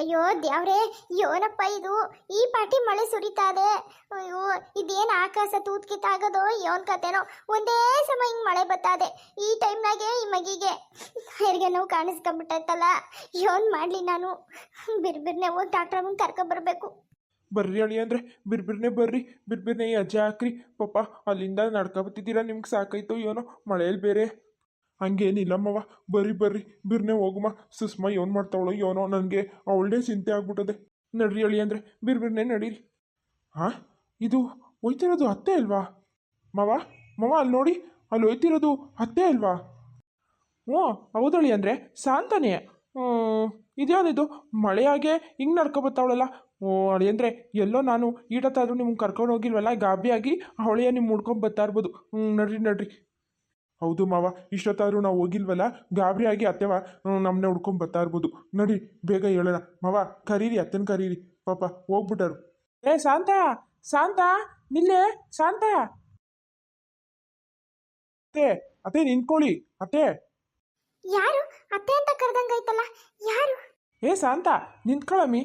ಅಯ್ಯೋ ದೇವ್ರೇ ಯೋನಪ್ಪ ಇದು? ಈ ಪಾಟಿ ಮಳೆ ಸುರಿತಾ ಇದೆ ಅಯ್ಯೋ, ಇದೇನು ಆಕಾಶ ತೂತ್ಕಿತ್ತಾಗದೋ ಯೋನ್ ಕತೆನೋ? ಒಂದೇ ಸಮ ಹಿಂಗೆ ಮಳೆ ಬತ್ತಾದೆ. ಈ ಟೈಮ್ನಾಗೆ ಈ ಮಗಿಗೆ ಹೆರಿಗೆ ನೋವು ಕಾಣಿಸ್ಕೊಂಡ್ಬಿಟ್ಟೈತಲ್ಲ. ಯೋನ್ ಮಾಡಲಿ ನಾನು? ಬಿರ್ಬಿರ್ನೆ ಹೋಗಿ ಡಾಕ್ಟ್ರ ಮುಂದೆ ಕರ್ಕೊಬರ್ಬೇಕು ಬರ್ರಿ ಅಳಿ ಅಂದರೆ, ಬಿರ್ಬಿರ್ನೆ ಬರ್ರಿ. ಬಿರ್ಬಿರ್ನೆ ಅಜ್ಜ ಹಾಕ್ರಿ. ಪಾಪ, ಅಲ್ಲಿಂದ ನಡ್ಕೊಬತ್ತಿದ್ದೀರಾ ನಿಮ್ಗೆ ಸಾಕಾಯ್ತು ಏನೋ? ಮಳೆಯಲ್ಲಿ ಬೇರೆ. ಹಂಗೇನಿಲ್ಲಮ್ಮವ್ವ ಬರ್ರಿ ಬರ್ರಿ. ಬಿರ್ನೆ ಹೋಗುಮ. ಸುಸ್ಮ ಏನು ಮಾಡ್ತಾವಳು ಏನೋ ನನಗೆ ಅವಳದೇ ಚಿಂತೆ ಆಗ್ಬಿಟ್ಟದೆ. ನಡ್ರಿ ಅಳಿ ಅಂದರೆ. ಬಿರ್ಬಿರ್ನೆ ನಡೀರಿ. ಹಾಂ? ಇದು ಹೋಯ್ತಿರೋದು ಅತ್ತೆ ಅಲ್ವಾ? ಮವ ಮವ ಅಲ್ಲಿ ನೋಡಿ. ಅಲ್ಲಿ ಹೋಯ್ತಿರೋದು ಅತ್ತೆ ಅಲ್ವಾ? ಓ ಹೌದಳಿ ಅಂದರೆ. ಶಾಂತನೇ. ಇದ್ಯಾವುದಿದು? ಮಳೆಯಾಗೆ ಹಿಂಗೆ ನಡ್ಕೊಬತ್ತಾವಳಲ್ಲ. ಓ ಅಳಿ ಅಂದರೆ ಎಲ್ಲೋ ನಾನು ಈಟತ್ತಾದರೂ ನಿಮ್ಗೆ ಕರ್ಕೊಂಡು ಹೋಗಿಲ್ವಲ್ಲ ಗಾಬಿಯಾಗಿ ಅವಳೆಯ ನಿಮ್ಮ ಮುಡ್ಕೊಂಡು ಬರ್ತಾ ಇರ್ಬೋದು. ಹ್ಞೂ, ನಡ್ರಿ ನಡ್ರಿ. ಹೌದು ಮಾವ ಇಷ್ಟೊತ್ತಾದ್ರೂ ನಾವು ಹೋಗಿಲ್ವಲ್ಲ? ಗಾಬರಿಯಾಗಿ ಅತ್ತೆವ ನಮ್ಮನ್ನೇ ಹುಡ್ಕೊಂಡು ಬರ್ತಾ ಇರ್ಬೋದು. ನಡಿ ಬೇಗ ಹೇಳೋಣ. ಮಾವ ಕರೀರಿ ಅತ್ತನ ಕರೀರಿ. ಪಾಪ ಹೋಗ್ಬಿಟ್ಟರು. ಏ ಶಾಂತ! ಶಾಂತ! ನಿಲ್ಲೆ ಶಾಂತ! ಅತ್ತೆ ಅತ್ತೆ ನಿಂತ್ಕೊಳ್ಳಿ ಅತ್ತೆ. ಯಾರು? ಅತ್ತೆ ಅಂತ ಕರೆದಂಗೈತಲ್ಲ ಯಾರು? ಏ ಶಾಂತ ನಿಂತ್ಕೊಳ್ಳಮ್ಮಿ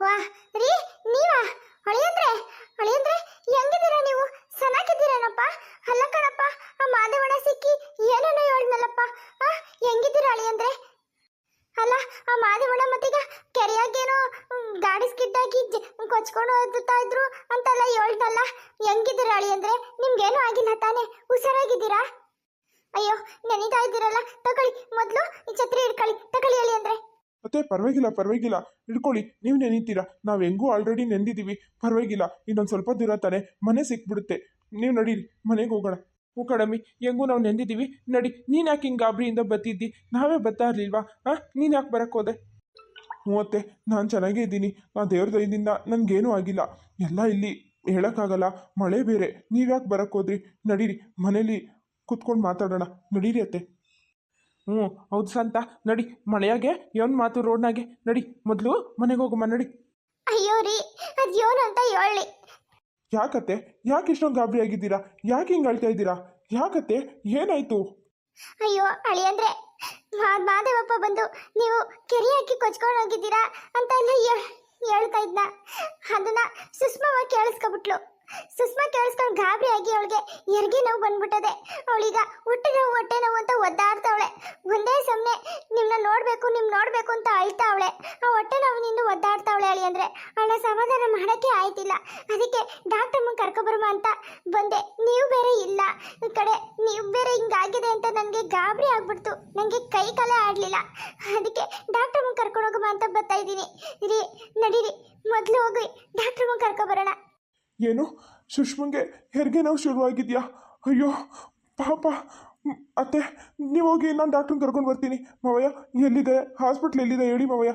ವಾ ರೀ ನೀವಾ? ಅಳಿಯಂದ್ರೆ ಅಳಿಯಂದ್ರೆ ಹೆಂಗಿದ್ದೀರಾ ನೀವು? ಚೆನ್ನಾಗಿದ್ದೀರೇನಪ್ಪ? ಅಲ್ಲ ಕಣಪ್ಪ, ಆ ಮಾದೇವಣ್ಣ ಸಿಕ್ಕಿ ಏನೇನೋ ಹೇಳ್ನಲ್ಲಪ್ಪ ಆ, ಹೆಂಗಿದ್ದೀರ ಅಳಿ ಅಂದ್ರೆ? ಅಲ್ಲ, ಆ ಮಾದೇವಣ್ಣ ಮತ್ತೀಗ ಕೆರೆಯಾಗೇನೋ ಗಾಡಿ ಜ- ಕೊಚ್ಕೊಂಡು ಹೋಗ್ತಾ ಇದ್ರು ಅಂತೆಲ್ಲ ಹೇಳ್ತಲ್ಲ ಅಳಿ ಅಂದ್ರೆ? ನಿಮ್ಗೇನು ಆಗಿಲ್ಲ ತಾನೇ? ಹುಷಾರಾಗಿದ್ದೀರಾ? ಅಯ್ಯೋ, ನೆನೀತಾ ಇದ್ದೀರಲ್ಲ, ತಗೊಳ್ಳಿ. ಮೊದಲು ಈ ಛತ್ರಿ ಹಿಡ್ಕೊಳ್ಳಿ. ತಗೊಳ್ಳಿ ಅಳಿ ಅಂದ್ರೆ. ಮತ್ತೆ ಪರವಾಗಿಲ್ಲ ಪರವಾಗಿಲ್ಲ. ಹಿಡ್ಕೊಳ್ಳಿ, ನೀವು ನೆನೀತೀರಾ? ನಾವು ಹೆಂಗೂ ಆಲ್ರೆಡಿ ನೆಂದಿದ್ದೀವಿ ಪರವಾಗಿಲ್ಲ, ಇನ್ನೊಂದು ಸ್ವಲ್ಪ ದೂರ ತಾನೆ. ಮನೆ ಸಿಕ್ಬಿಡುತ್ತೆ. ನೀವು ನಡೀರಿ, ಮನೆಗೆ ಹೋಗೋಣ. ಹ್ಞೂ ಕಡಮಿ, ಹೆಂಗೂ ನಾವು ನೆಂದಿದ್ದೀವಿ ನಡಿ, ನೀನು ಯಾಕೆ ಹಿಂಗೆ ಗಾಬರಿಯಿಂದ ಬತ್ತಿದ್ದಿ? ನಾವೇ ಬತ್ತಾ ಇರಲಿಲ್ವಾ? ಹಾಂ ನೀನು ಯಾಕೆ ಬರಕ್ಕೆ ಹೋದೆ? ಅತ್ತೆ ನಾನು ಚೆನ್ನಾಗೇ ಇದ್ದೀನಿ. ಆ ದೇವ್ರ ದಯದಿಂದ ನನಗೇನೂ ಆಗಿಲ್ಲ. ಎಲ್ಲ ಇಲ್ಲಿ ಹೇಳೋಕ್ಕಾಗಲ್ಲ. ಮಳೆ ಬೇರೆ. ನೀವು ಯಾಕೆ ಬರಕ್ಕೆ ಹೋದ್ರಿ? ನಡೀರಿ, ಮನೇಲಿ ಕುತ್ಕೊಂಡು ಮಾತಾಡೋಣ. ನಡೀರಿ ಅತ್ತೆ. ಹ್ಞೂ ಹೌದು ಸಂತ ನಡಿ ಮಳೆಯಾಗೆ ಏನು ಮಾತು ರೋಡ್ನಾಗೆ? ನಡಿ ಮೊದಲು ಮನೆಗೆ ಹೋಗಮ್ಮ ನಡಿ. ಅಯ್ಯೋ ರೀ ಅದ್ಯೋನು ಅಂತ ಹೇಳಿ ಯಾಕತ್ತೆ? ಯಾಕೆ ಇಷ್ಟೊಂದು ಗಾಬರಿ ಆಗಿದ್ದೀರಾ? ಯಾಕೆ ಹಿಂಗೆ ಅಳ್ತಾ ಇದ್ದೀರಾ? ಯಾಕತ್ತೆ? ಏನಾಯ್ತು? ಅಯ್ಯೋ ಅಳಿ ಅಂದ್ರೆ ಮಾದೇವಪ್ಪ ಬಂದು ನೀವು ಕೆರೆ ಹಾಕಿ ಕೊಚ್ಕೊಂಡು ಹೋಗಿದ್ದೀರಾ ಅಂತ ಎಲ್ಲ ಹೇಳ್- ಹೇಳ್ತಾ ಇದ್ನ. ಅದನ್ನ ಸುಸ್ಮವಾಗಿ ಕೇಳಿಸ್ಕೊಬಿಟ್ಲು. ಸುಷ್ಮಾ ಕೇಳಿಸ್ಕೊಂಡು ಗಾಬರಿ ಆಗಿ ಅವಳಿಗೆ ಹೆರಿಗೆ ನೋವು ಬಂದ್ಬಿಟ್ಟದೆ. ಅವಳೀಗ ಹೊಟ್ಟೆ ನೋವು ಹೊಟ್ಟೆ ನೋವು ಅಂತ ಒದ್ದಾಡ್ತಾವಳೆ. ಒಂದೇ ಸಮನೆ ನಿಮ್ಮನ್ನ ನೋಡಬೇಕು, ನಿಮ್ ನೋಡಬೇಕು ಅಂತ ಅಳ್ತಾವಳೆ. ಆ ಹೊಟ್ಟೆ ನೋವು ನಿಂದು ಒದ್ದಾಡ್ತಾವಳೆ ಅಳಿ ಅಂದ್ರೆ. ಅವಳ ಸಮಾಧಾನ ಮಾಡೋಕ್ಕೆ ಆಯ್ತಿಲ್ಲ. ಅದಕ್ಕೆ ಡಾಕ್ಟರ್ ಮುಂದೆ ಕರ್ಕೊಬರ್ಮ ಅಂತ ಬಂದೆ. ನೀವು ಬೇರೆ ಇಲ್ಲ. ಈ ಕಡೆ ನೀವು ಬೇರೆ ಹಿಂಗಾಗಿದೆ ಅಂತ ನನಗೆ ಗಾಬರಿ ಆಗ್ಬಿಡ್ತು. ನನಗೆ ಕೈ ಕಾಲೇ ಆಡಲಿಲ್ಲ ಅದಕ್ಕೆ ಡಾಕ್ಟರ್ ಮುಂದೆ ಕರ್ಕೊಂಡು ಅಂತ ಬರ್ತಾ ಇದ್ದೀನಿ. ರೀ ನಡೀರಿ. ಮೊದಲು ಹೋಗಿ ಡಾಕ್ಟರ್ ಮುಂದೆ ಕರ್ಕೊಬರೋಣ. ಏನು? ಸುಷ್ಮಂಗೆ, ಹೆರಿಗೆ ನೋವು ಶುರುವಾಗಿದೆಯಾ? ಅಯ್ಯೋ, ಪಾಪ. ಅತ್ತೆ, ನೀವು ಹೋಗಿ ನಾನು ಡಾಕ್ಟ್ರನ್ನ ಕರ್ಕೊಂಡು ಬರ್ತೀನಿ. ಮಾವಯ್ಯ, ಎಲ್ಲಿದೆ? ಹಾಸ್ಪಿಟ್ಲ್ ಎಲ್ಲಿದೆ ಹೇಳಿ ಮಾವಯ್ಯ.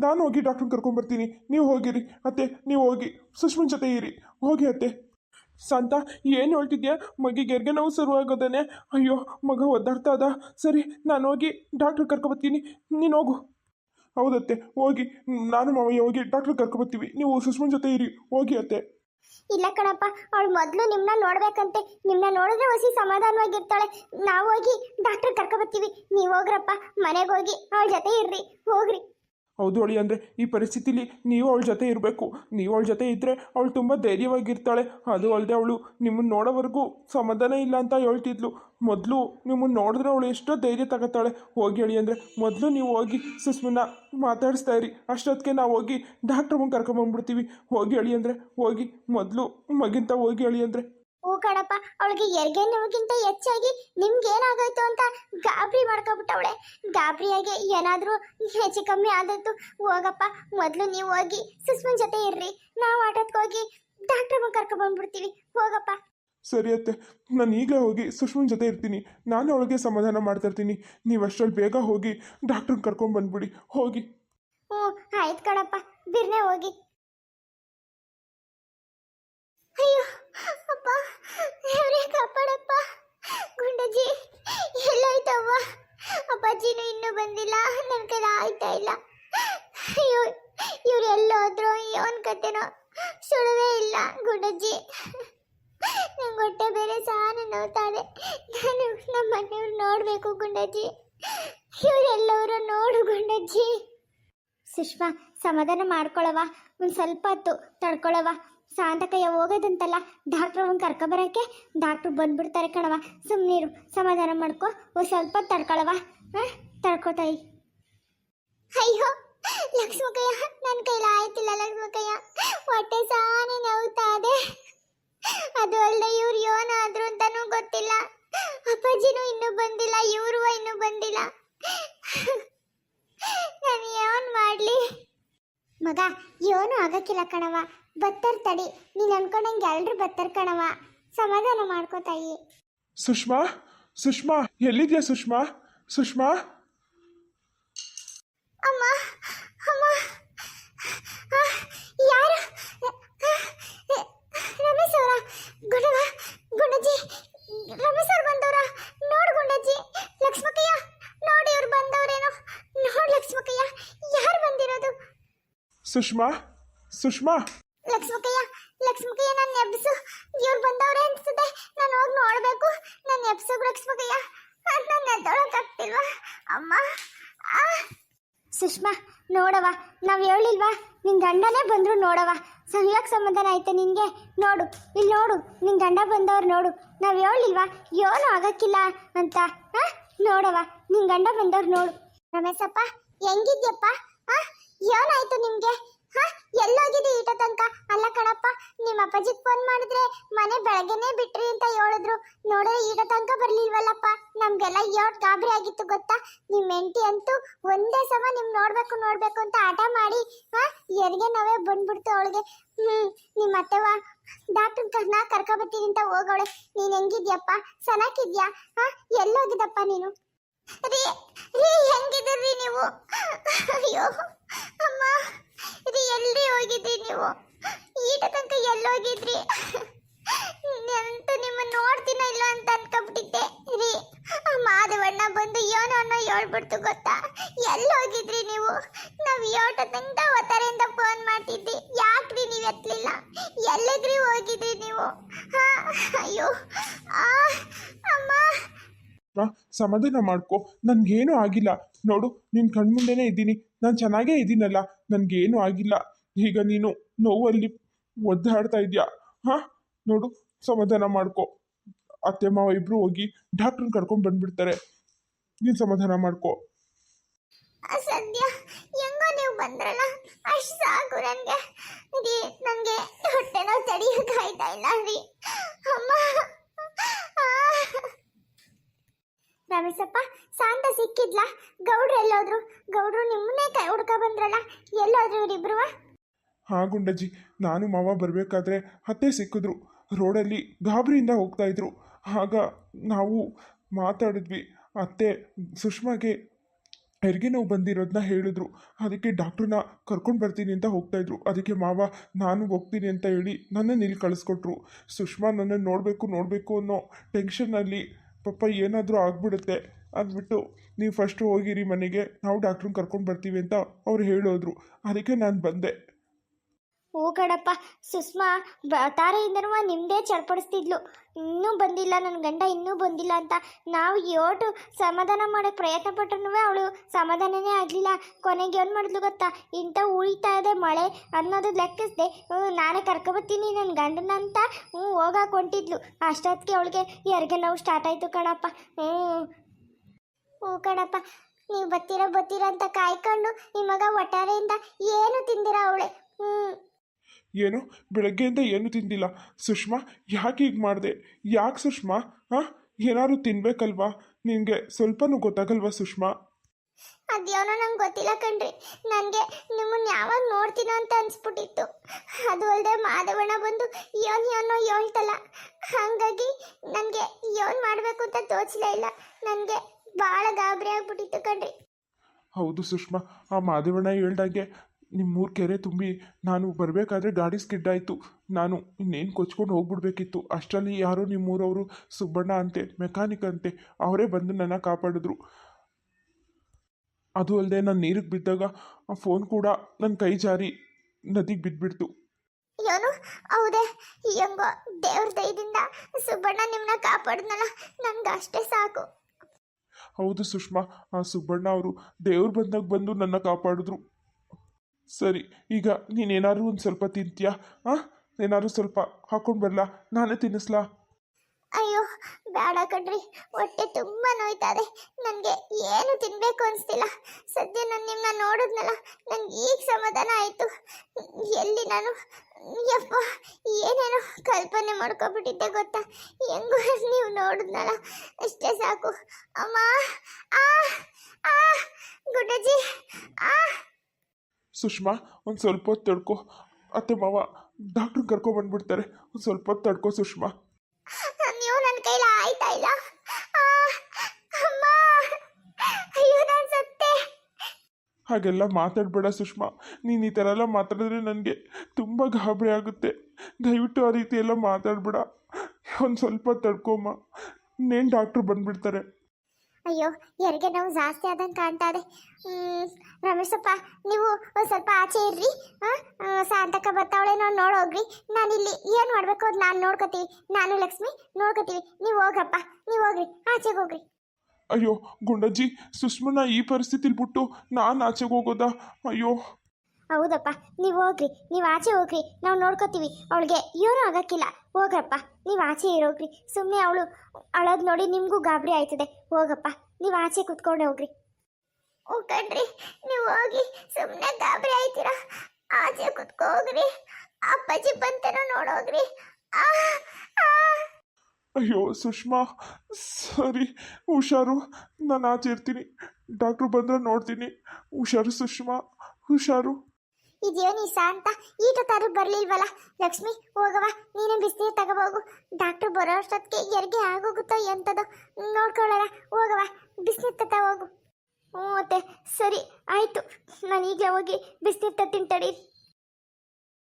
ನಾನು ಹೋಗಿ ಡಾಕ್ಟ್ರನ್ನ ಕರ್ಕೊಂಡು ಬರ್ತೀನಿ. ನೀವು ಹೋಗಿರಿ. ಅತ್ತೆ, ನೀವು ಹೋಗಿ. ಸುಷ್ಮನ್ ಜೊತೆ ಇರಿ. ಹೋಗಿ ಅತ್ತೆ. ಸಂತ ಏನು ಹೇಳ್ತಿದ್ಯಾ? ಮಗಿಗೆ ಹೆರಿಗೆ ನೋವು ಶುರುವಾಗೋದೇನೆ ಅಯ್ಯೋ, ಮಗ ಒದ್ದಾಡ್ತಾ ಅದ. ಸರಿ, ನಾನು ಹೋಗಿ ಡಾಕ್ಟ್ರ್ ಕರ್ಕೊಬರ್ತೀನಿ ನೀನು ಹೋಗು. ಹೌದತ್ತೆ, ಹೋಗಿ. ನಾನು ಮಾವಯ್ಯ ಹೋಗಿ ಡಾಕ್ಟ್ರ್ ಕರ್ಕೊಬರ್ತೀವಿ ನೀವು ಸುಷ್ಮನ್ ಜೊತೆ ಇರಿ. ಹೋಗಿ ಅತ್ತೆ. ಇಲ್ಲ ಕಣಪ್ಪ, ಅವಳು ಮೊದಲು ನಿಮ್ಮನ್ನ ನೋಡ್ಬೇಕಂತೆ. ನಿಮ್ಮನ್ನ ನೋಡಿದ್ರೆ ಹೊಸಿ ಸಮಾಧಾನವಾಗಿರ್ತಾಳೆ. ನಾವು ಹೋಗಿ ಡಾಕ್ಟರ್ ಕರ್ಕೊಬರ್ತೀವಿ ನೀವು ಹೋಗ್ರಪ್ಪ. ಮನೆಗೆ ಹೋಗಿ ಅವಳ ಜೊತೆ ಇರ್ರಿ. ಹೋಗ್ರಿ. ಹೌದು ಅಳಿ ಅಂದರೆ ಈ ಪರಿಸ್ಥಿತಿಲಿ ನೀವು ಅವಳ ಜೊತೆ ಇರಬೇಕು. ನೀವು ಅವಳ ಜೊತೆ ಇದ್ದರೆ ಅವಳು ತುಂಬ ಧೈರ್ಯವಾಗಿರ್ತಾಳೆ. ಅದು ಅಲ್ಲದೆ ಅವಳು ನಿಮ್ಮನ್ನು ನೋಡೋವರೆಗೂ ಸಮಾಧಾನ ಇಲ್ಲ ಅಂತ ಹೇಳ್ತಿದ್ಲು. ಮೊದಲು ನಿಮ್ಮನ್ನು ನೋಡಿದ್ರೆ ಅವಳು ಎಷ್ಟೋ ಧೈರ್ಯ ತಗೋತಾಳೆ. ಹೋಗಿ ಅಳಿ ಅಂದರೆ ಮೊದಲು ನೀವು ಹೋಗಿ ಸುಸ್ಮನ್ನ ಮಾತಾಡಿಸ್ತಾ ಇರಿ. ಅಷ್ಟೊತ್ತಿಗೆ ನಾವು ಹೋಗಿ ಡಾಕ್ಟ್ರ್ ಮುಂದೆ ಕರ್ಕೊಂಬಂದ್ಬಿಡ್ತೀವಿ ಹೋಗಿ ಅಳಿ ಅಂದರೆ ಹೋಗಿ ಮೊದಲು ಮಗಿಂತ ಹೋಗಿ ಅಳಿ ಅಂದರೆ ಹೂ ಕಣಪ್ಪ ಅವಳಿಗೆ ಎರಿಗೆ ನೋವಿಗಿಂತ ಹೆಚ್ಚಾಗಿ ನಿಮ್ಗೆ ಏನಾಗೋಯ್ತು ಅಂತ ಗಾಬರಿ ಮಾಡ್ಕೊಬಿಟ್ಟವಳೆ. ಗಾಬರಿಯಾಗಿ ಏನಾದರೂ ಹೆಚ್ಚು ಕಮ್ಮಿ ಆದದ್ದು ಹೋಗಪ್ಪ. ಮೊದಲು ನೀವು ಹೋಗಿ ಸುಸ್ಮನ್ ಜೊತೆ ಇರ್ರಿ. ನಾವು ಆಟೋದ್ಗೆ ಹೋಗಿ ಡಾಕ್ಟರ್ ಮುಂದೆ ಕರ್ಕೊಂಡ್ಬಂದ್ಬಿಡ್ತೀವಿ ಹೋಗಪ್ಪ. ಸರಿ ಅತ್ತೆ ನಾನು ಈಗ ಹೋಗಿ ಸುಷ್ಮನ್ ಜೊತೆ ಇರ್ತೀನಿ. ನಾನು ಅವಳಿಗೆ ಸಮಾಧಾನ ಮಾಡ್ತಾ ಇರ್ತೀನಿ. ನೀವು ಅಷ್ಟರಲ್ಲಿ ಬೇಗ ಹೋಗಿ ಡಾಕ್ಟ್ರನ್ನ ಕರ್ಕೊಂಡು ಬಂದ್ಬಿಡಿ. ಹೋಗಿ. ಹ್ಞೂ ಆಯ್ತು ಕಣಪ್ಪ. ಬಿರ್ನೆ ಹೋಗಿ ಅಯ್ಯೋ ಅಪ್ಪ ದೇವ್ರೇ ಕಾಪಾಡಪ್ಪ ಗುಂಡಜ್ಜಿ ಎಲ್ಲೋಯ್ತವ್ವ ಅಪ್ಪಾಜಿನೂ ಇನ್ನೂ ಬಂದಿಲ್ಲ ನನ್ನ ಕೈ ಆಯ್ತಾ ಇಲ್ಲ. ಅಯ್ಯೋ, ಇವ್ರು ಎಲ್ಲೋದ್ರು ಏನು ಕತೆನೋ ಸುಳುವೇ ಇಲ್ಲ, ಗುಡಜ್ಜಿ. ನಂಗೆ ಹೊಟ್ಟೆ ಬೇರೆ ಸಾನ ನೋವ್ತಾಳೆ ನಾನು ನಮ್ಮ ಮನೆಯವ್ರು ನೋಡಬೇಕು, ಗುಂಡಜ್ಜಿ. ಇವರೆಲ್ಲವರು ನೋಡು, ಗುಂಡಜ್ಜಿ. ಸುಷ್ಮಾ, ಸಮಾಧಾನ ಮಾಡ್ಕೊಳವ ಒಂದು ಸ್ವಲ್ಪ ಹೊತ್ತು ತಡ್ಕೊಳವ ಸಾಂತಕಯ್ಯ ಹೋಗೋದಂತಲ್ಲ ಡಾಕ್ಟ್ರ್ ಕರ್ಕ ಕರ್ಕೊಬರಕ್ಕೆ ಡಾಕ್ಟ್ರು ಬಂದ್ಬಿಡ್ತಾರೆ ಕಣವ ಸುಮ್ಮನೆ ಸಮಾಧಾನ ಮಾಡ್ಕೊ. ಒಂದು ಸ್ವಲ್ಪ ತಡ್ಕೊಳವ ತಡ್ಕೊತಾಯಿ. ಅಯ್ಯೋ, ಲಕ್ಷ್ಮಕಯ್ಯ ನನ್ನ ಕೈಲಿ ಆಯ್ತಿಲ್ಲ ಲಕ್ಷ್ಮಕಯ್ಯ. ಹೊಟ್ಟೆ ಸಾನೆ ನೋವ್ತಾ ಇದೆ. ಅದು ಅಲ್ಲದೆ ಇವ್ರು ಆದ್ರು ಅಂತಾನೂ ಗೊತ್ತಿಲ್ಲ. ಅಪ್ಪಾಜಿನೂ ಇನ್ನೂ ಬಂದಿಲ್ಲ, ಇವರು ಇನ್ನೂ ಬಂದಿಲ್ಲ. ನಾನು ಏನು ಮಾಡಲಿ? ಮಗ, ಏನು ಆಗಕ್ಕಿಲ್ಲ ಕಣವ ಬತ್ತರ್ ತಡಿ. ನೀನು ಅನ್ಕೊಂಡಂಗೆ ಎಲ್ರು ಬತ್ತರ್ ಕಣವ ಸಮಾಧಾನ ಮಾಡ್ಕೋತಾಯಿ. ಸುಷ್ಮಾ ಸುಷ್ಮಾ, ಎಲ್ಲಿದ್ಯಾ ಸುಷ್ಮಾ? ಸುಷ್ಮಾ? ಅಮ್ಮ ಅಮ್ಮ. ಯಾರು? ರಮೇಶ್ ಅವರ? ಗುಣವ ಗುಣಜಿ? ರಮೇಶ್ ಅವ್ರು ಬಂದವರ? ನೋಡು ಗುಂಡಜ್ಜಿ ಲಕ್ಷ್ಮಕ್ಕಯ್ಯ ನೋಡಿ ಅವ್ರು ಬಂದವರೇನೋ. ನೋಡು ಲಕ್ಷ್ಮಕ್ಕಯ್ಯ ಯಾರು ಬಂದಿರೋದು? ಸುಷ್ಮಾ? ಸುಷ್ಮಾ? ಲಕ್ಷ್ಮಕ್ಕಯ್ಯ ಲಕ್ಷ್ಮಕ್ಕಯ್ಯ ನನ್ನ ಎಬ್ಸು. ಇವ್ರು ಬಂದವ್ರೆ ಅನ್ಸುತ್ತೆ. ನಾನು ಹೋಗಿ ನೋಡಬೇಕು. ನನ್ನ ಎಬ್ಸು ಲಕ್ಷ್ಮಕ್ಕಯ್ಯ ನನ್ನ ಎದ್ದೊಳಕ್ಕಾಗ್ತಿಲ್ವಾ ಅಮ್ಮ. ಆ. ಸುಷ್ಮಾ ನೋಡವ ನಾವು ಹೇಳಿಲ್ವಾ ನಿನ್ ಗಂಡನೇ ಬಂದ್ರು ನೋಡವ ಸರಿಯಾಗಿ ಸಂಬಂಧನ ಆಯ್ತು ನಿನ್ಗೆ? ನೋಡು ಇಲ್ಲಿ ನೋಡು ನಿನ್ ಗಂಡ ಬಂದವ್ರು ನೋಡು. ನಾವು ಹೇಳಿಲ್ವಾ ಏನು ಆಗಕ್ಕಿಲ್ಲ ಅಂತ ಹಾ ನೋಡವ ನಿನ್ ಗಂಡ ಬಂದವ್ರು ನೋಡು. ರಮೇಶಪ್ಪ ಹೆಂಗಿದ್ಯಪ್ಪ? ಆ? ಏನಾಯ್ತು ನಿಮ್ಗೆ? ಹಾ, ಎಲ್ಲೋಗಿದೆ ಈಟ ತನಕ. ಅಲ್ಲ ಕಣಪ್ಪ, ನಿಮ್ಮ ಅಪ್ಪಾಜಿಗೆ ಫೋನ್ ಮಾಡಿದ್ರೆ ಮನೆ ಬೆಳಗ್ಗೆನೆ ಬಿಟ್ರಿ ಅಂತ ಹೇಳಿದ್ರು. ನೋಡಿದ್ರೆ ಈಗ ತನಕ ಬರ್ಲಿಲ್ವಲ್ಲಪ್ಪ. ನಮ್ಗೆಲ್ಲ ಯೋಟ್ ಗಾಬರಿ ಆಗಿತ್ತು ಗೊತ್ತಾ? ನಿಮ್ಮ ಹೆಂಡತಿ ಅಂತೂ ಒಂದೇ ಸಮ ನಿಮ್ ನೋಡ್ಬೇಕು ನೋಡ್ಬೇಕು ಅಂತ ಆಟ ಮಾಡಿ, ಹಾ, ಎರಿಗೆ ನಾವೇ ಬಂದ್ಬಿಡ್ತು ಅವಳಿಗೆ. ಹ್ಮ್, ನಿಮ್ಮ ಅತ್ತೆವ, ಡಾಕ್ಟರ್ ಕರ್ನಾ ಕರ್ಕೊ ಬರ್ತೀನಿ ಅಂತ ಹೋಗೋಳೆ ನೀನ್ ಹೆಂಗಿದ್ಯಪ್ಪ? ಚೆನ್ನಾಗಿದ್ಯಾ ಹಾ ಎಲ್ಲೋಗಿದಪ್ಪ ನೀನು? ರೀ ರೀ ಹೆಂಗಿದ್ರಿ ನೀವು? ಅಯ್ಯೋ, ಅಮ್ಮ, ರೀ ಎಲ್ಲಿ ಹೋಗಿದ್ರಿ ನೀವು? ಈಟ ತನಕ ಎಲ್ಲಿ ಹೋಗಿದ್ರಿ? ನಂತೂ ನಿಮ್ಮನ್ನ ನೋಡ್ತೀನ ಇಲ್ಲ ಅಂತ ಅನ್ಕೊಂಡ್ಬಿಟ್ಟಿದ್ದೆ ರೀ ಮಾಧವಣ್ಣ ಬಂದು ಏನೋ ಅನ್ನೋ ಹೇಳ್ಬಿಡ್ತು ಗೊತ್ತಾ? ಎಲ್ಲಿ ಹೋಗಿದ್ರಿ ನೀವು? ನಾವು ಯೋಟ ತನಕ ಒತ್ತಾರೆಯಿಂದ ಫೋನ್ ಮಾಡ್ತಿದ್ವಿ. ಯಾಕ್ರಿ ನೀವು ಎತ್ತಲಿಲ್ಲ ಎಲ್ಲಿಗ್ರಿ ಹೋಗಿದ್ರಿ ನೀವು? ಅಯ್ಯೋ, ಆ, ಅಮ್ಮ ಸಮಾಧಾನ ಮಾಡ್ಕೊ. ನನ್ಗೇನು ಆಗಿಲ್ಲ. ನೋಡು ನಿನ್ನ ಕಣ್ಮುಂದೆನೇ ಇದ್ದೀನಿ. ನಾನು ಚೆನ್ನಾಗೇ ಇದ್ದೀನಲ್ಲ. ನನಗೇನು ಆಗಿಲ್ಲ. ಈಗ ನೀನು ನೋವಲ್ಲಿ ಒದ್ದಾಡ್ತಾ ಇದೆಯಾ? ಹಾಂ? ನೋಡು, ಸಮಾಧಾನ ಮಾಡ್ಕೊ. ಅತ್ತೆ, ಮಾವ ಇಬ್ಬರು ಹೋಗಿ ಡಾಕ್ಟ್ರನ್ನ ಕರ್ಕೊಂಡು ಬಂದ್ಬಿಡ್ತಾರೆ. ನೀನು ಸಮಾಧಾನ ಮಾಡ್ಕೊ. ಸದ್ಯ ಹೆಂಗೋ ನೀವು ಬಂದ್ರಲ್ಲ, ಅಷ್ಟು ನನಗೆ ನನಗೆ ಹೊಟ್ಟೆ ನೋವು ತಡಿಯೋಕ್ಕಾಯ್ತಾ ಇಲ್ಲ ರೀ. ಅಮ್ಮ. ಆ. ರಮೇಶಪ್ಪ ಶಾಂತ ಸಿಕ್ಕಿದ್ಲ? ಗೌಡ್ರು ಎಲ್ಲೋದ್ರು? ಗೌಡ್ರು ನಿಮ್ಮನ್ನೇ ಕೈ ಹುಡ್ಕ ಬಂದ್ರಲ್ಲ, ಎಲ್ಲೋದ್ರು ಇವರಿಬ್ರು? ಹಾ ಗುಂಡಜ್ಜಿ, ನಾನು ಮಾವ ಬರಬೇಕಾದ್ರೆ ಅತ್ತೆ ಸಿಕ್ಕಿದ್ರು. ರೋಡಲ್ಲಿ ಗಾಬರಿಯಿಂದ ಹೋಗ್ತಾ ಇದ್ರು. ಆಗ ನಾವು ಮಾತಾಡಿದ್ವಿ. ಅತ್ತೆ ಸುಷ್ಮಾಗೆ ಹೆರಿಗೆ ನೋವು ಬಂದಿರೋದನ್ನ ಹೇಳಿದ್ರು. ಅದಕ್ಕೆ ಡಾಕ್ಟ್ರನ್ನ ಕರ್ಕೊಂಡು ಬರ್ತೀನಿ ಅಂತ ಹೋಗ್ತಾ ಇದ್ರು. ಅದಕ್ಕೆ ಮಾವ, ನಾನು ಹೋಗ್ತೀನಿ ಅಂತ ಹೇಳಿ ನನ್ನನ್ನು ಇಲ್ಲಿ ಕಳಿಸ್ಕೊಟ್ರು. ಸುಷ್ಮಾ ನನ್ನನ್ನು ನೋಡಬೇಕು ನೋಡಬೇಕು ಅನ್ನೋ ಟೆನ್ಷನ್ನಲ್ಲಿ ಪಾಪ ಏನಾದರೂ ಆಗ್ಬಿಡುತ್ತೆ ಅಂದ್ಬಿಟ್ಟು ನೀವು ಫಸ್ಟ್ ಹೋಗಿರಿ ಮನೆಗೆ, ನಾವು ಡಾಕ್ಟ್ರನ್ನ ಕರ್ಕೊಂಡು ಬರ್ತೀವಿ ಅಂತ ಅವ್ರು ಹೇಳೋದ್ರು. ಅದಕ್ಕೆ ನಾನು ಬಂದೆ. ಹೂ ಕಣಪ್ಪ ಸುಷ್ಮಾ ತಾರೆಯಿಂದನೂ ನಿಮ್ಮದೇ ಚಡ್ಪಡಿಸ್ತಿದ್ಲು. ಇನ್ನೂ ಬಂದಿಲ್ಲ ನನ್ನ ಗಂಡ ಇನ್ನೂ ಬಂದಿಲ್ಲ ಅಂತ. ನಾವು ಏಟು ಸಮಾಧಾನ ಮಾಡೋಕ್ಕೆ ಪ್ರಯತ್ನ ಪಟ್ಟರೂ ಅವಳು. ಸಮಾಧಾನನೇ ಆಗಲಿಲ್ಲ. ಕೊನೆಗೆ ಏನು ಮಾಡಿದ್ಲು ಗೊತ್ತಾ? ಇಂಥ ಉಳಿತಾ ಇದೆ ಮಳೆ ಅನ್ನೋದು ಲೆಕ್ಕಿಸ್ದೆ. ನಾನೇ ಕರ್ಕೊಬತ್ತೀನಿ ನನ್ನ ಗಂಡನ ಅಂತ ಹ್ಞೂ ಹೋಗಕ್ಕೆ ಹೊಂಟಿದ್ಲು. ಅಷ್ಟೊತ್ತಿಗೆ ಅವಳಿಗೆ ಎರಗೆ ನೋವು ಸ್ಟಾರ್ಟ್ ಆಯಿತು ಕಣಪ್ಪ. ಹ್ಞೂ. ಹ್ಞೂ ಕಣಪ್ಪ. ನೀವು ಬತ್ತೀರ ಬತ್ತೀರ ಅಂತ ಕಾಯ್ಕೊಂಡು ನಿಮಗ ಮಗ ಒಟ್ಟಾರೆಯಿಂದ ಏನು ತಿಂದಿರ ಅವಳೆ? ಹ್ಞೂ. ಏನು? ಬೆಳಗ್ಗೆಯಿಂದ ಏನು ತಿಂದಿಲ್ಲ. ಸುಷ್ಮಾ ಯಾಕೆ ಹೀಗೆ ಮಾಡಿದೆ? ಯಾಕೆ ಸುಷ್ಮಾ? ಹಾಂ ಏನಾದ್ರು ತಿನ್ಬೇಕಲ್ವಾ? ನಿನಗೆ ಸ್ವಲ್ಪನೂ ಗೊತ್ತಾಗಲ್ವಾ ಸುಷ್ಮಾ? ಅದ್ಯಾವನೋ ನಂಗೆ ಗೊತ್ತಿಲ್ಲ ಕಣ್ರಿ. ನನಗೆ ನಿಮ್ಮನ್ನ ಯಾವಾಗ ನೋಡ್ತೀನೋ ಅಂತ ಅನ್ಸ್ಬಿಟ್ಟಿತ್ತು. ಅದು ಅಲ್ಲದೆ ಮಾಧವಣ್ಣ ಬಂದು ಯೋನ್ ಯೋನೋ ಹೇಳ್ತಲ್ಲ. ಹಾಗಾಗಿ ನನಗೆ ಯೋನ್ ಮಾಡಬೇಕು ಅಂತ ತೋಚಲೇ ಇಲ್ಲ. ನನಗೆ ಭಾಳ ಗಾಬರಿ ಆಗ್ಬಿಟ್ಟಿತ್ತು ಕಣ್ರಿ. ಹೌದು ಸುಷ್ಮಾ ಆ ಮಾಧವಣ್ಣ ಹೇಳ್ದಂಗೆ ನಿಮ್ಮೂರು ಕೆರೆ ತುಂಬಿ ನಾನು ಬರಬೇಕಾದ್ರೆ ಗಾಡಿ ಸ್ಕಿಡ್ ಆಯಿತು. ನಾನು ಇನ್ನೇನು ಕೊಚ್ಕೊಂಡು ಹೋಗ್ಬಿಡ್ಬೇಕಿತ್ತು. ಅಷ್ಟರಲ್ಲಿ ಯಾರೋ ನಿಮ್ಮೂರವರು ಸುಬ್ಬಣ್ಣ ಅಂತೆ ಮೆಕ್ಯಾನಿಕ್ ಅಂತೆ ಅವರೇ ಬಂದು ನನ್ನ ಕಾಪಾಡಿದ್ರು. ಅದು ಅಲ್ಲದೆ ನಾನು ನೀರಿಗೆ ಬಿದ್ದಾಗ ಆ ಫೋನ್ ಕೂಡ ನನ್ನ ಕೈ ಜಾರಿ ನದಿಗೆ ಬಿದ್ದುಬಿಡ್ತು ಏನು ಹೌದೇ. ಹೆಂಗೋ ದೇವ್ರ ದಯದಿಂದ ಸುಬ್ಬಣ್ಣ ನಿಮ್ಮನ್ನ ಕಾಪಾಡಿದ್ನಲ್ಲ ನನಗೆ ಅಷ್ಟೇ ಸಾಕು. ಹೌದು ಸುಷ್ಮಾ ಆ ಸುಬ್ಬಣ್ಣ ಅವರು ದೇವ್ರು ಬಂದಾಗ ಬಂದು ನನ್ನ ಕಾಪಾಡಿದ್ರು. ಸರಿ, ಈಗ ನೀನೇನಾದ್ರೂ ಒಂದು ಸ್ವಲ್ಪ ತಿಂತೀಯಾ? ಆ? ಏನಾದ್ರು ಸ್ವಲ್ಪ ಹಾಕೊಂಡು ಬರಲಾ? ನಾನೇ ತಿನ್ನಿಸ್ಲಾ? ಅಯ್ಯೋ, ಬೇಡ ಕಣ್ರಿ. ಹೊಟ್ಟೆ ತುಂಬ ನೋಯ್ತಾದೆ. ನನಗೆ ಏನು ತಿನ್ನಬೇಕು ಅನಿಸ್ತಿಲ್ಲ. ಸದ್ಯ ನಾನು ನಿಮ್ಮನ್ನ ನೋಡಿದ್ನಲ್ಲ ನನಗೆ ಈಗ ಸಮಾಧಾನ ಆಯಿತು. ಎಲ್ಲಿ ನಾನು? ಯಪ್ಪ, ಏನೇನೋ ಕಲ್ಪನೆ ಮಾಡ್ಕೊಬಿಟ್ಟಿದ್ದೆ ಗೊತ್ತಾ? ಹೆಂಗೋ ನೀವು ನೋಡಿದ್ನಲ್ಲ. ಅಷ್ಟೇ ಸಾಕು. ಅಮ್ಮ, ಆ ಆ, ಗುಡ್ಡಜ್ಜಿ, ಆ. ಸುಷ್ಮಾ ಒಂದು ಸ್ವಲ್ಪ ಹೊತ್ತು ತಡ್ಕೊ. ಅತ್ತೆ ಮಾವ ಡಾಕ್ಟ್ರ್ ಕರ್ಕೊಂಡ್ಬಂದ್ಬಿಡ್ತಾರೆ ಒಂದು ಸ್ವಲ್ಪ ಹೊತ್ತು ತಡ್ಕೊ ಸುಷ್ಮಾ. ನೀವು ನನ್ನ ಕೈಲಿ ಆಯ್ತಾ ಇಲ್ಲ? ಅಮ್ಮ! ಅಯ್ಯೋ ನಾನು ಸತ್ತೆ! ಹಾಗೆಲ್ಲ ಮಾತಾಡಬೇಡ ಸುಷ್ಮಾ. ನೀನು ಈ ಥರ ಎಲ್ಲ ಮಾತಾಡಿದ್ರೆ ನನಗೆ ತುಂಬ ಗಾಬರಿ ಆಗುತ್ತೆ. ದಯವಿಟ್ಟು ಆ ರೀತಿ ಎಲ್ಲ ಮಾತಾಡಬೇಡ. ಒಂದು ಸ್ವಲ್ಪ ತಡ್ಕೊಮ್ಮ ಇನ್ನೇನು ಡಾಕ್ಟ್ರು ಬಂದ್ಬಿಡ್ತಾರೆ. ಅಯ್ಯೋ, ಎರಿಗೆ ನೋವು ಜಾಸ್ತಿ ಆದಂಗೆ ಕಾಣ್ತಾ ಇದೆ ರಮೇಶಪ್ಪ, ನೀವು ಒಂದು ಸ್ವಲ್ಪ ಆಚೆ ಇರ್ರಿ. ಹಾಂ ಸಾಂತಕ ಬರ್ತಾವಳೆ ನೋಡಿ ನೋಡೋಗ್ರಿ ನಾನಿಲ್ಲಿ ಏನು ಮಾಡಬೇಕು ಅದು ನಾನು ನೋಡ್ಕೋತೀವಿ. ನಾನು ಲಕ್ಷ್ಮಿ, ನೋಡ್ಕೋತೀವಿ. ನೀವು ಹೋಗ್ರಪ್ಪ, ನೀವು ಹೋಗ್ರಿ, ಆಚೆಗೆ ಹೋಗ್ರಿ. ಅಯ್ಯೋ, ಗುಂಡಜ್ಜಿ, ಸುಷ್ಮನ ಈ ಪರಿಸ್ಥಿತಿಲಿ ಬಿಟ್ಟು ನಾನು ಆಚೆಗೆ ಹೋಗೋದಾ? ಅಯ್ಯೋ ಹೌದಪ್ಪ ನೀವು ಹೋಗ್ರಿ ನೀವು ಆಚೆ ಹೋಗ್ರಿ ನಾವು ನೋಡ್ಕೋತೀವಿ. ಅವಳಿಗೆ ಏನೂ ಆಗಕ್ಕಿಲ್ಲ. ಹೋಗ್ರಪ್ಪ ನೀವು ಆಚೆ ಇರೋಗ್ರಿ. ಸುಮ್ಮನೆ ಅವಳು ಅಳೋದು ನೋಡಿ ನಿಮಗೂ ಗಾಬರಿ ಆಯ್ತದೆ. ಹೋಗಪ್ಪ ನೀವು ಆಚೆ ಕುತ್ಕೊಂಡು ಹೋಗ್ರಿ. ಕಣ್ರಿ ನೀವು ಹೋಗಿ ಸುಮ್ಮನೆ ಗಾಬರಿ ಆಯ್ತೀರಾ? ಆಚೆ ಕುತ್ಕೋ ಹೋಗ್ರಿ. ಅಪ್ಪಾಜಿ ಬಂತೇನೋ ನೋಡೋಗ್ರಿ ಆ ಆ. ಅಯ್ಯೋ ಸುಷ್ಮಾ ಸರಿ ಹುಷಾರು. ನಾನು ಆಚೆ ಇರ್ತೀನಿ. ಡಾಕ್ಟ್ರು ಬಂದ್ರೆ ನೋಡ್ತೀನಿ. ಹುಷಾರು ಸುಷ್ಮಾ ಹುಷಾರು. ಇದೇನು ನೀಸ ಅಂತ ಈಟ ತರ ಬರ್ಲಿಲ್ವಲ್ಲ? ಲಕ್ಷ್ಮಿ ಹೋಗವ ನೀನೇ ಬಿಸಿನೀರು ತಗೋಬೋಗು. ಡಾಕ್ಟರ್ ಬರೋ ಅಷ್ಟೊತ್ತಿಗೆ ಎರಿಗೆ ಆಗೋಗುತ್ತೋ ಎಂಥದೋ ನೋಡ್ಕೊಳ್ಳೋಣ ಹೋಗವ ಬಿಸಿನೀರು ತತ್ತ ಹೋಗು. ಹ್ಞೂ ಸರಿ, ಆಯಿತು. ನಾನು ಈಗಲೇ ಹೋಗಿ ಬಿಸಿನೀರು ತಿಂತಡಿ